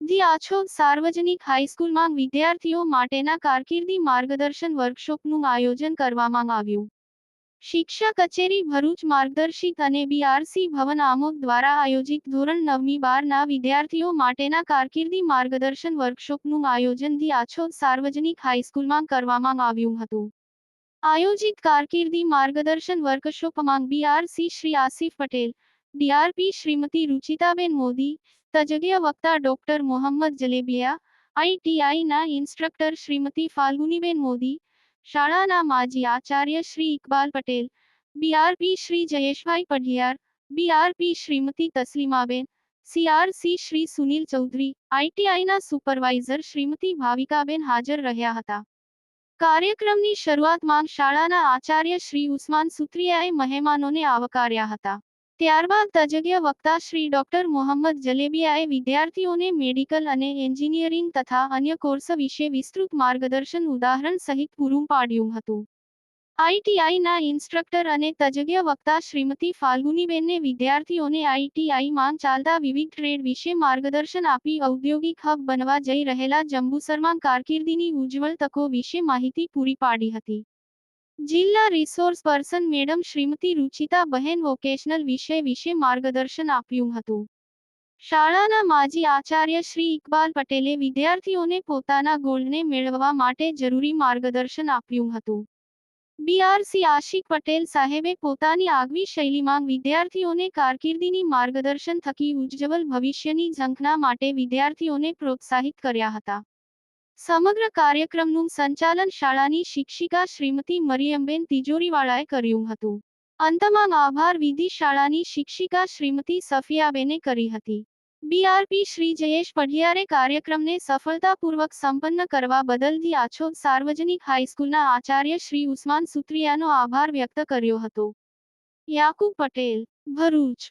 The Achhod સાર્વજનિક હાઈસ્કૂલમાં વિદ્યાર્થીઓ માટેના કારકિર્દી માર્ગદર્શન વર્કશોપનું આયોજન કરવામાં આવ્યું. શિક્ષા કચેરી ભરૂચ માર્ગદર્શિત અને બીઆરસી ભવન આમોદ દ્વારા આયોજિત ધોરણ નવમી બારના વિદ્યાર્થીઓ માટેના કારકિર્દી માર્ગદર્શન વર્કશોપનું આયોજન ધી આછોદ સાર્વજનિક હાઈસ્કૂલમાં કરવામાં આવ્યું હતું. આયોજિત કારકિર્દી માર્ગદર્શન વર્કશોપમાં બીઆરસી શ્રી આસિફ પટેલ ડીઆરપી શ્રીમતી રુચિતાબેન મોદી તજજ્ઞ વક્તા ડોક્ટર મોહમ્મદ જલેબિયા આઈટીઆઈના ઇન્સ્ટ્રક્ટર શ્રીમતી ફાલ્ગુનીબેન મોદી, શાળાના માજી Acharya Shri Iqbal Patel BRP Shri Jayeshbhai Padhiyar BRP Shrimati Taslimaben CRC Shri Sunil Chaudhary આઈટીઆઈના supervisor Shrimati Bhavikaben હાજર રહ્યા હતા. કાર્યક્રમની શરૂઆતમાં શાળાના આચાર્ય શ્રી ઉસ્માન સુત્રિયાએ મહેમાનોને આવકાર્યા હતા. ત્યારબાદ તજજ્ઞ વક્તા શ્રી ડોક્ટર મોહમ્મદ જલેબિયાએ વિદ્યાર્થીઓને મેડિકલ અને એન્જિનિયરિંગ તથા અન્ય કોર્સ વિશે વિસ્તૃત માર્ગદર્શન ઉદાહરણ સહિત પૂરું પાડ્યું હતું. આઈટીઆઈના ઇન્સ્ટ્રક્ટર અને તજજ્ઞ વક્તા શ્રીમતી ફાલ્ગુનીબેનને વિદ્યાર્થીઓને આઈટીઆઈમાં ચાલતા વિવિધ ટ્રેડ વિશે માર્ગદર્શન આપી ઔદ્યોગિક હબ બનવા જઈ રહેલા જંબુસરમાં કારકિર્દીની ઉજ્જવળ તકો વિશે માહિતી પૂરી પાડી હતી. જિલ્લા resource person madam Shrimati Ruchita બહેન વોકેશનલ વિષય વિશે માર્ગદર્શન આપ્યું હતું. શાળાના માજી આચાર્ય શ્રી ઇકબાલ પટેલે વિદ્યાર્થીઓને પોતાના ગોલ્ડને મેળવવા માટે જરૂરી માર્ગદર્શન આપ્યું હતું. બીઆરસી આશિક પટેલ સાહેબે પોતાની આગવી શૈલીમાં વિદ્યાર્થીઓને કારકિર્દીની માર્ગદર્શન થકી ઉજ્જવલ ભવિષ્યની ઝંખના માટે વિદ્યાર્થીઓને પ્રોત્સાહિત કર્યા હતા. સમગ્ર કાર્યક્રમનું સંચાલન શાળાની શિક્ષિકા શ્રીમતી મરિયમબેન તિજોરીવાળાએ કર્યું હતું. અંતમાં આભાર વિધિ શાળાની શિક્ષિકા શ્રીમતી સફિયાબેને કરી હતી. બીઆરપી શ્રી જયેશ પઢિયારે કાર્યક્રમને સફળતાપૂર્વક સંપન્ન કરવા બદલ ધી આછોદ સાર્વજનિક હાઈસ્કૂલના આચાર્ય શ્રી ઉસ્માન સુત્રિયાનો આભાર વ્યક્ત કર્યો હતો. યાકુબ પટેલ, ભરૂચ.